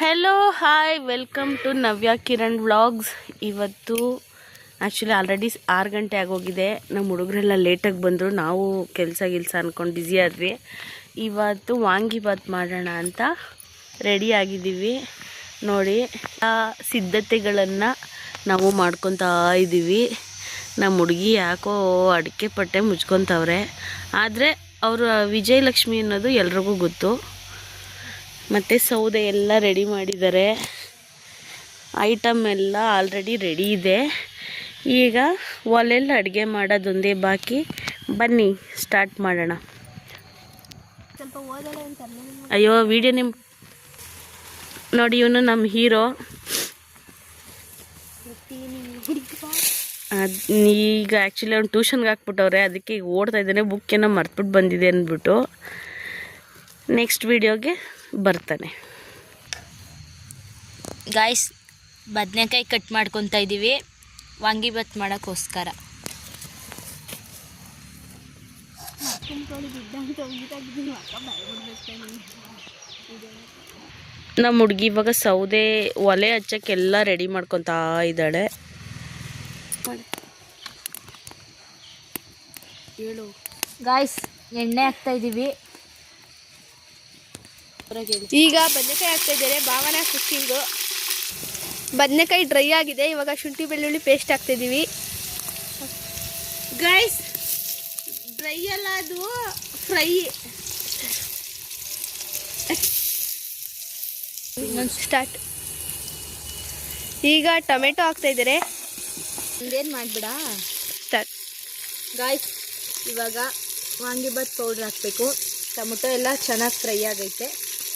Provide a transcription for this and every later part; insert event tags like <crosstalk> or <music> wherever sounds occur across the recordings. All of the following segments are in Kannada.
Hello hi welcome to Navya Kiran vlogs ಇವತ್ತು ಆ್ಯಕ್ಚುಲಿ ಆಲ್ರೆಡಿ ಆರು ಗಂಟೆ ಆಗೋಗಿದೆ. ನಮ್ಮ ಹುಡುಗರೆಲ್ಲ ಲೇಟಾಗಿ ಬಂದರು. ನಾವು ಕೆಲಸ ಗಿಲ್ಸ ಅಂದ್ಕೊಂಡು ಬ್ಯುಸಿ ಆದ್ವಿ. ಇವತ್ತು ವಾಂಗಿಬಾತ್ ಮಾಡೋಣ ಅಂತ ರೆಡಿ ಆಗಿದ್ದೀವಿ. ನೋಡಿ, ಆ ಸಿದ್ಧತೆಗಳನ್ನು ನಾವು ಮಾಡ್ಕೊತಾ ಇದ್ದೀವಿ ನಮ್ಮ ಹುಡುಗಿ ಯಾಕೋ ಅಡಿಕೆ ಪಟ್ಟೆ ಮುಚ್ಕೊತವ್ರೆ. ಆದರೆ, ಅವರು ವಿಜಯಲಕ್ಷ್ಮಿ ಅನ್ನೋದು ಎಲ್ರಿಗೂ ಗೊತ್ತು. ಮತ್ತು ಸೌದೆ ಎಲ್ಲ ರೆಡಿ ಮಾಡಿದ್ದಾರೆ. ಐಟಮ್ ಎಲ್ಲ ಆಲ್ರೆಡಿ ರೆಡಿ ಇದೆ. ಈಗ ಒಲೆಯಲ್ಲಿ ಅಡುಗೆ ಮಾಡೋದೊಂದೇ ಬಾಕಿ. ಬನ್ನಿ ಸ್ಟಾರ್ಟ್ ಮಾಡೋಣ. ಅಯ್ಯೋ ವಿಡಿಯೋ ನಿಮ್ಮ ನೋಡಿ ಇವನು ನಮ್ಮ ಹೀರೋ ಈಗ ಆ್ಯಕ್ಚುಲಿ ಅವ್ನು ಟ್ಯೂಷನ್ಗೆ ಹಾಕ್ಬಿಟ್ಟವ್ರೆ ಅದಕ್ಕೆ ಈಗ ಓಡ್ತಾ ಇದ್ದಾನೆ ಬುಕ್ ಏನೋ ಮರ್ತ್ಬಿಟ್ಟು ಬಂದಿದೆ ಅಂದ್ಬಿಟ್ಟು. ನೆಕ್ಸ್ಟ್ ವಿಡಿಯೋಗೆ ಬರ್ತಾನೆ. ಗಾಯ್ಸ್ ಬದನೆಕಾಯಿ ಕಟ್ ಮಾಡ್ಕೊತಾ ಇದ್ದೀವಿ ವಾಂಗಿಬಾತ್ ಮಾಡೋಕ್ಕೋಸ್ಕರ. ನಮ್ಮ ಹುಡುಗಿ ಇವಾಗ ಸೌದೆ ಒಲೆ ಹಚ್ಚಕ್ಕೆಲ್ಲ ರೆಡಿ ಮಾಡ್ಕೊತಾ ಇದ್ದಾಳೆ. ಗಾಯ್ಸ್ ಎಣ್ಣೆ ಹಾಕ್ತಾ ಇದ್ದೀವಿ ಈಗ ಬದನೆಕಾಯಿ ಹಾಕ್ತಾ ಇದ್ದಾರೆ ಭಾವನ ಕುಕ್ಕಿಂಗು ಬದನೆಕಾಯಿ ಡ್ರೈ ಆಗಿದೆ. ಇವಾಗ ಶುಂಠಿ ಬೆಳ್ಳುಳ್ಳಿ ಪೇಸ್ಟ್ ಹಾಕ್ತಾ ಇದ್ದೀವಿ. ಗೈಸ್ ಡ್ರೈ ಅಲ್ಲ ಅದು ಫ್ರೈ ಸ್ಟಾರ್ಟ್ ಈಗ ಟೊಮೆಟೊ ಹಾಕ್ತಾ ಇದ್ದಾರೆ ಇದೇನು ಮಾಡಿಬಿಡ? ಸ್ಟಾರ್ಟ್ ಗಾಯ್ಸ್ ಇವಾಗ ವಾಂಗಿಬಾತ್ ಪೌಡ್ರ್ ಹಾಕಬೇಕು. ಟೊಮೆಟೊ ಎಲ್ಲ ಚೆನ್ನಾಗಿ ಫ್ರೈ ಆಗೈತೆ.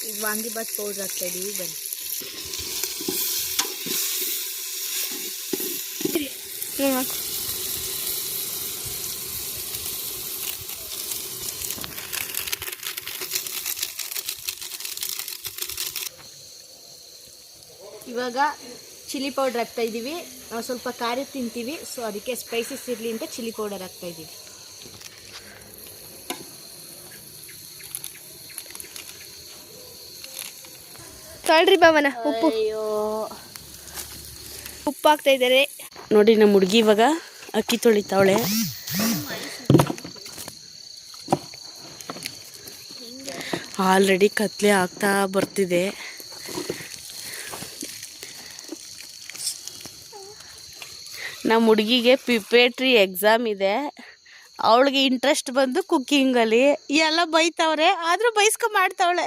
ಈಗ ವಾಂಗಿಬಾತ್ ಪೌಡ್ರ್ ಹಾಕ್ತಾ ಇದ್ದೀವಿ ಬನ್ನಿ ಇವಾಗ ಚಿಲ್ಲಿ ಪೌಡ್ರ್ ಹಾಕ್ತಾ ಇದ್ದೀವಿ ನಾವು ಸ್ವಲ್ಪ ಖಾರ ತಿಂತೀವಿ, ಸೊ ಅದಕ್ಕೆ ಸ್ಪೈಸಸ್ ಇರಲಿ ಅಂತ ಚಿಲ್ಲಿ ಪೌಡರ್ ಹಾಕ್ತಾ ಇದ್ದೀವಿ ತಾಳ್ರಿ ಭಾವನ ಉಪ್ಪು. ಅಯ್ಯೋ. ಉಪ್ಪು ಹಾಕ್ತಾ ಇದ್ದಾರೆ ನೋಡಿ ನಮ್ಮ ಹುಡುಗಿ ಇವಾಗ ಅಕ್ಕಿ ತೊಳಿತಾವಳೆ. ಆಲ್ರೆಡಿ ಕತ್ಲೆ ಆಗ್ತಾ ಬರ್ತಿದೆ. ನಮ್ಮ ಹುಡುಗಿಗೆ ಪ್ರಿಪೇಟ್ರಿ ಎಕ್ಸಾಮ್ ಇದೆ. ಅವಳಿಗೆ ಇಂಟ್ರೆಸ್ಟ್ ಬಂದು ಕುಕ್ಕಿಂಗಲ್ಲಿ ಎಲ್ಲ ಬೈತಾವ್ರೆ ಆದರೂ ಬೈಸ್ಕೊ ಮಾಡ್ತಾವಳೆ.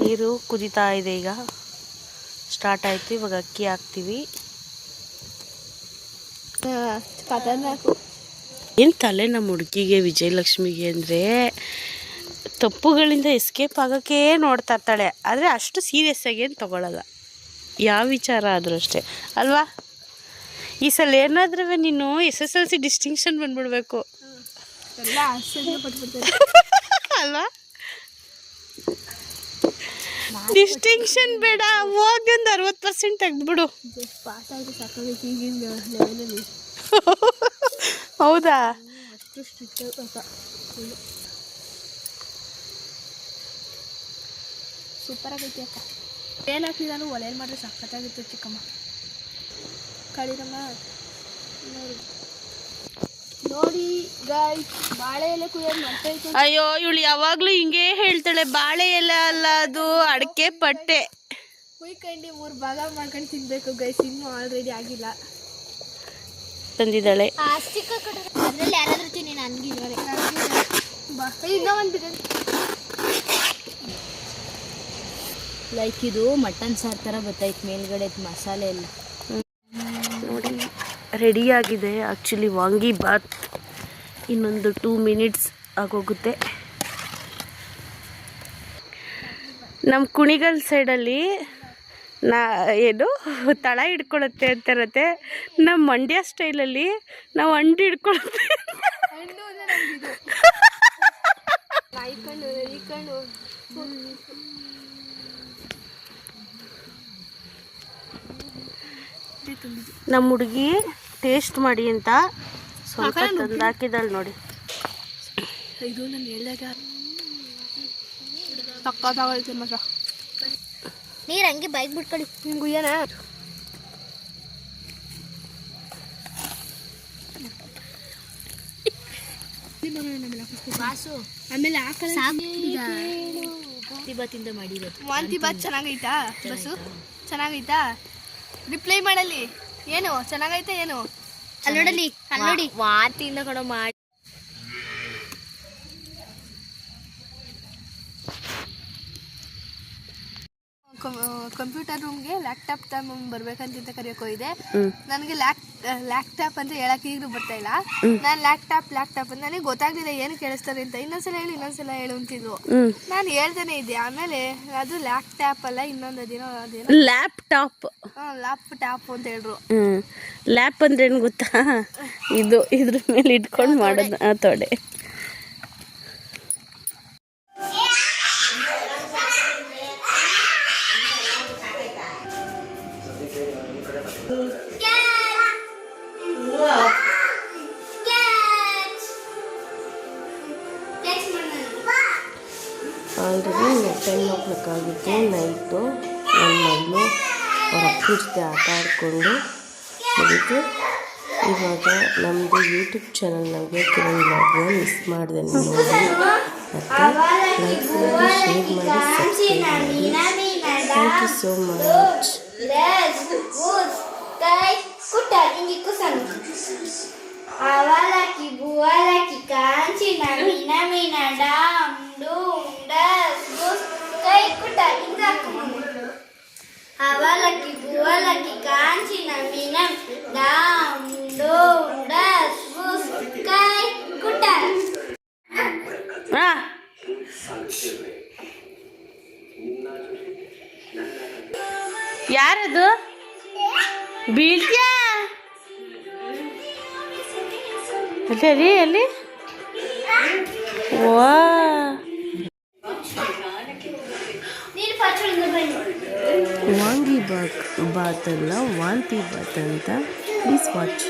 ನೀರು ಕುದಿತಾ ಇದೆ ಈಗ. ಸ್ಟಾರ್ಟ್ ಆಯಿತು ಇವಾಗ ಅಕ್ಕಿ ಹಾಕ್ತೀವಿ. ಏನು ತಲೆ ನಮ್ಮ ಹುಡುಗಿಗೆ ವಿಜಯಲಕ್ಷ್ಮಿಗೆ ಅಂದರೆ ತಪ್ಪುಗಳಿಂದ ಎಸ್ಕೇಪ್ ಆಗೋಕ್ಕೆ ನೋಡ್ತಾ ಇರ್ತಾಳೆ. ಆದರೆ ಅಷ್ಟು ಸೀರಿಯಸ್ ಆಗಿ ಏನು ತಗೊಳ್ಳಲ್ಲ ಯಾವ ವಿಚಾರ ಆದರೂ ಅಷ್ಟೇ. ಅಲ್ವಾ? ಈ ಸಲ ಏನಾದ್ರೂ ನೀನು S S L C distinction ಬಂದ್ಬಿಡ್ಬೇಕು. <laughs> ಅಲ್ವಾ? ಡಿಸ್ಟಿಂಕ್ಷನ್ ಬೇಡ. ಹೋಗಿ ಒಂದು ಅರವತ್ತು ಪರ್ಸೆಂಟ್ ತೆಗೆದ್ಬಿಡು. ಈಗಿನ ಹೌದಾ? ಸೂಪರ್ ಆಗೈತಿ ಅಕ್ಕ ಏನು ಹಾಕಿದಾನು ಒಲೆಯಲ್ಲಿ ಮಾಡಿದ್ರೆ ಸಖತ್ತಾಗಿತ್ತು ಚಿಕ್ಕಮ್ಮ. ಕಳಿರಮ್ಮ, ನೋಡಿ. ನೋಡಿ ಗಾಯ್ ಬಾಳೆ ಎಲೆ ಕುಯ್ಯೋದು ಅಯ್ಯೋ ಇವಳು ಯಾವಾಗಲೂ ಹಿಂಗೆ ಹೇಳ್ತಾಳೆ ಬಾಳೆ ಎಲೆ ಅಲ್ಲ ಅದು ಅಡಕೆ ಪಟ್ಟೆ ಕುಯ್ಕೊಂಡು ಮೂರು ಭಾಗ ಮಾಡ್ಕೊಂಡು ತಿನ್ಬೇಕು ಗೈಸ್ ಇನ್ನು ಆಲ್ರೆಡಿ ಆಗಿಲ್ಲ. ತಂದಿದ್ದಾಳೆ. ಅದ್ರಲ್ಲಿ ಯಾರಾದ್ರೂ ತಿನ್ನಿ ನನ್ಗಿದ್ದಾರೆ ಬಾ ಇನ್ನೂ ಒಂದು ಲೈಕ್ ಇದು ಮಟನ್ ಸಾರು ಥರ ಬರ್ತೈತೆ ಮೇಲ್ಗಡೆ ಮಸಾಲೆ ಎಲ್ಲ. ರೆಡಿಯಾಗಿದೆ. ಆ್ಯಕ್ಚುಲಿ ವಾಂಗಿ ಬಾತ್ ಇನ್ನೊಂದು ಟೂ ಮಿನಿಟ್ಸ್ ಆಗೋಗುತ್ತೆ. ನಮ್ಮ ಕುಣಿಗಲ್ ಸೈಡಲ್ಲಿ ನಾ, ಏನು, ತಳ ಹಿಡ್ಕೊಳತ್ತೆ ಅಂತ ಇರುತ್ತೆ. ನಮ್ಮ ಮಂಡ್ಯ ಸ್ಟೈಲಲ್ಲಿ ನಾವು ಅಂಡಿ ಹಿಡ್ಕೊಳತ್ತೆ ನಮ್ಮ ಹುಡುಗಿ ಟೇಸ್ಟ್ ಮಾಡಿ ಅಂತ ಸ್ವಲ್ಪ ತಂದು ಹಾಕಿದಳು ನೋಡಿ. ಇದು ನಾನು ಹೇಳಿದಾಗ ಸಕ್ಕತ್ತಾಗೈತೆ ಮಾತ್ರ ನೀರು ಹಂಗೆ ಬೈಕ್ ಬಿಟ್ಕೊಳ್ಳಿ ಬಾಸು. ಆಮೇಲೆ ಇವತ್ತಿಂದ ಮಾಡಿರೋದು. ವಾಂತಿ ಬಾತ್ ಚೆನ್ನಾಗೈತಾ ಬಸ್ಸು ಚೆನ್ನಾಗೈತಾ? ರಿಪ್ಲೈ ಮಾಡಲ್ಲಿ. ಏನು? ಚೆನ್ನಾಗೈತೆ ಏನು? ಅಲ್ಲಿ ನೋಡಲಿ ಅಲ್ಲಿ ನೋಡಿ. ವಾತಿಯಿಂದ ಕೂಡ ಮಾಡಿ ಕಂಪ್ಯೂಟರ್ ರೂಮ್ಗೆ ಲ್ಯಾಪ್ಟಾಪ್ ಟೈಮ್ ಬರ್ಬೇಕಂತ ಕರೆಯಕ್ ಹೋಗಿದೆ. ನನಗೆ ಲ್ಯಾಪ್ ಲ್ಯಾಪ್ಟಾಪ್ ಅಂತ ಹೇಳಕ್ ಈಗಲೂ ಬರ್ತಾ ಇಲ್ಲ. ನಾನು ಲ್ಯಾಪ್ಟಾಪ್ ಲ್ಯಾಪ್ಟಾಪ್ ಅಂತ ನನಗೆ ಗೊತ್ತಾಗ್ಲಿಲ್ಲ ಏನು ಕೇಳಿಸ್ತಾರೆ ಅಂತ. ಇನ್ನೊಂದ್ಸಲ ಹೇಳಿ ಇನ್ನೊಂದ್ಸಲ ಹೇಳು ಅಂತಿದ್ರು ನಾನು ಹೇಳ್ತಾನೆ ಇದ್ದೆ ಆಮೇಲೆ ಅದು ಲ್ಯಾಪ್ಟಾಪ್ ಅಲ್ಲ ಇನ್ನೊಂದು ಅದೇನೋ ಅದೇನೋ ಲ್ಯಾಪ್ಟಾಪ್ ಲ್ಯಾಪ್ ಟ್ಯಾಪ್ ಅಂತ ಹೇಳ್ರು. ಲ್ಯಾಪ್ ಅಂದ್ರೆ ಏನು ಗೊತ್ತಾ? ಇದು ಇದ್ರ ಮೇಲೆ ಇಟ್ಕೊಂಡು ಮಾಡೋದು ಆ ತೊಡೆ. ಆಲ್ರೆಡಿ ಟೆನ್ ಓ ಕ್ಲಾಕ್ ಆಗಿತ್ತು ನೈಟು ನನ್ನ ಮಗಳು ಅವ್ರ ಅಪ್ಪನ ಜೊತೆ ಆಟ ಆಡಿಕೊಂಡು ಮುಗೀತು. ಇವಾಗ ನಮ್ಮದು ಯೂಟ್ಯೂಬ್ ಚಾನಲ್ ನನಗೆ ಕಿರಣ್ ಬ್ಲಾಗ್ನ ಮಿಸ್ ಮಾಡಿದೆ ನೋಡಿ ಮತ್ತು ಲೈಕ್ ಮಾಡಿ ಶೇರ್ ಮಾಡಿ ಸಬ್ಸ್ಕ್ರೈಬ್ ಮಾಡಿ. ಥ್ಯಾಂಕ್ ಯು ಸೋ ಮಚ್ ಅವಲಕ್ಕಿ ಬುವಲಕ್ಕಿ ಕಾಂಚಿನ ಮೀನ nami nadam kai kuta inga kumu Awalaki bualaki kanci nami nam dam dum das bus kai kuta ಹಾಂ ಯಾರದು ಬೀಳ್ತ್ಯಾ ಅಲ್ಲಿ ಅಲ್ಲಿ ಅಲ್ಲಿ ವಾಂಗಿ ಬಾತ್ ಬಾತ್ ಅಲ್ಲ ವಾಂತಿ ಬಾತ್ ಅಂತ ಪ್ಲೀಸ್ ವಾಚ್